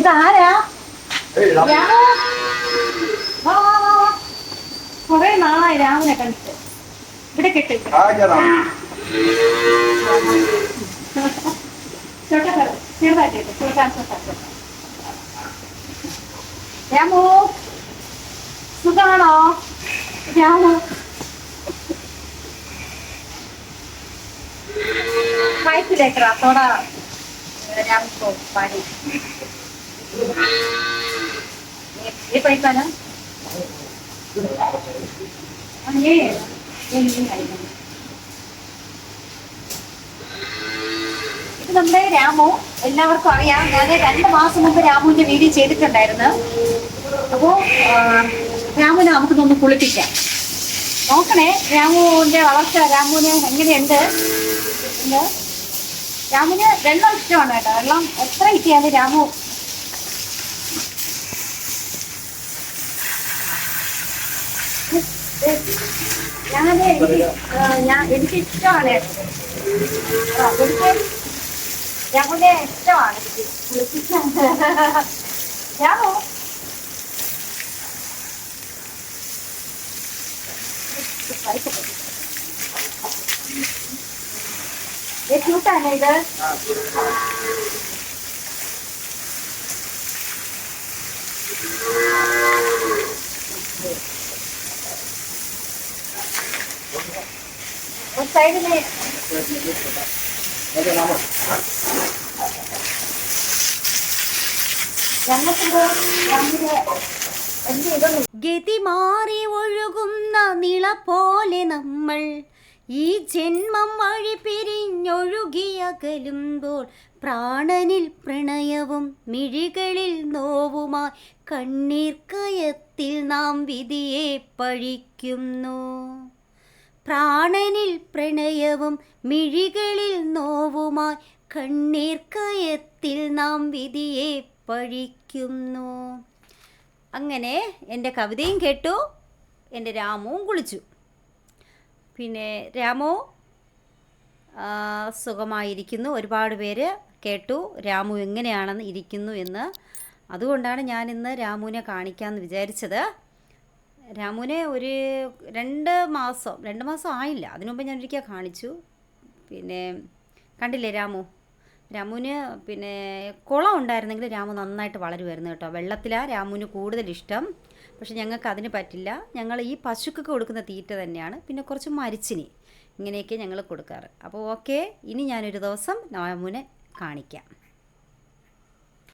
ഇതാരാ? കൊറേ നാളായി രാമനെ കണ്ടിട്ട്. ഇവിടെ കെട്ടി. ചെറുതായിട്ട് ചെറുതായിട്ട് രാമു സുഖമാണോ രാമു. വായ്പില്ലേക്കറാ തോടാ രാമു പാടി ఏ పైపానా ఏ ഇത് നമ്മുടെ രാമു എല്ലാവർക്കും അറിയാം. ഞാൻ രണ്ട് മാസം മുമ്പ് രാമുവിന്റെ വീഡിയോ ചെയ്തിട്ടുണ്ടായിരുന്നു. അപ്പോ രാമുവിനെ നമുക്കിതൊന്ന് കുളിപ്പിക്കാം. നോക്കണേ രാമുവിന്റെ വളർച്ച രാമുവിന് എങ്ങനെയുണ്ട്? രാമുവിന് വെള്ളം ഇഷ്ടമാണ് കേട്ടോ. വെള്ളം എത്ര കിട്ടിയാലും രാമു ഞാന് എനിക്ക് ആ, ഞാൻ എനിക്ക് ഇഷ്ടമാണ് ആ, എനിക്ക് രാമുവിനെ ഇഷ്ടമാണ് എനിക്ക് കുളിപ്പിക്കാൻ രാമു ये क्यूट है ना इधर साइड में ഞങ്ങൾക്ക് രാമിന്റെ എന്ത് ഇതൊന്നും ഗതി മാറി ഒഴുകുന്ന നിള പോലെ നമ്മൾ ഈ ജന്മം വഴി പിരിഞ്ഞൊഴുകിയകലുമ്പോൾ പ്രാണനിൽ പ്രണയവും മിഴികളിൽ നോവുമായി കണ്ണീർ കയത്തിൽ നാം വിധിയെ പഴിക്കുന്നു പ്രാണനിൽ പ്രണയവും മിഴികളിൽ നോവുമായി കണ്ണീർ കയത്തിൽ നാം വിധിയെ പഴിക്കുന്നു. അങ്ങനെ എന്റെ കവിതയും കേട്ടു എന്റെ രാമുവും കുളിച്ചു. പിന്നെ രാമു സുഖമായിരിക്കുന്നു. ഒരുപാട് പേര് കേട്ടു രാമു എങ്ങനെയാണെന്ന് ഇരിക്കുന്നു എന്ന്. അതുകൊണ്ടാണ് ഞാൻ ഇന്ന് രാമുവിനെ കാണിക്കാമെന്ന് വിചാരിച്ചത്. രാമുവിനെ ഒരു രണ്ട് മാസം രണ്ട് മാസം ആയില്ല. അതിനുമുമ്പ് ഞാൻ ഒരിക്കൽ കാണിച്ചു. പിന്നെ കണ്ടില്ലേ രാമു? രാമുവിന് പിന്നെ കുളം ഉണ്ടായിരുന്നെങ്കിൽ രാമു നന്നായിട്ട് വളരുമായിരുന്നു കേട്ടോ. വെള്ളത്തിലാണ് രാമുവിന് കൂടുതൽ ഇഷ്ടം. പക്ഷെ ഞങ്ങൾക്ക് അതിന് പറ്റില്ല. ഞങ്ങൾ ഈ പശുക്കൊക്കെ കൊടുക്കുന്ന തീറ്റ തന്നെയാണ്. പിന്നെ കുറച്ച് മരിച്ചിനി ഇങ്ങനെയൊക്കെ ഞങ്ങൾ കൊടുക്കാറ്. അപ്പോൾ ഓക്കെ ഇനി ഞാനൊരു ദിവസം രാമുവിനെ കാണിക്കാം.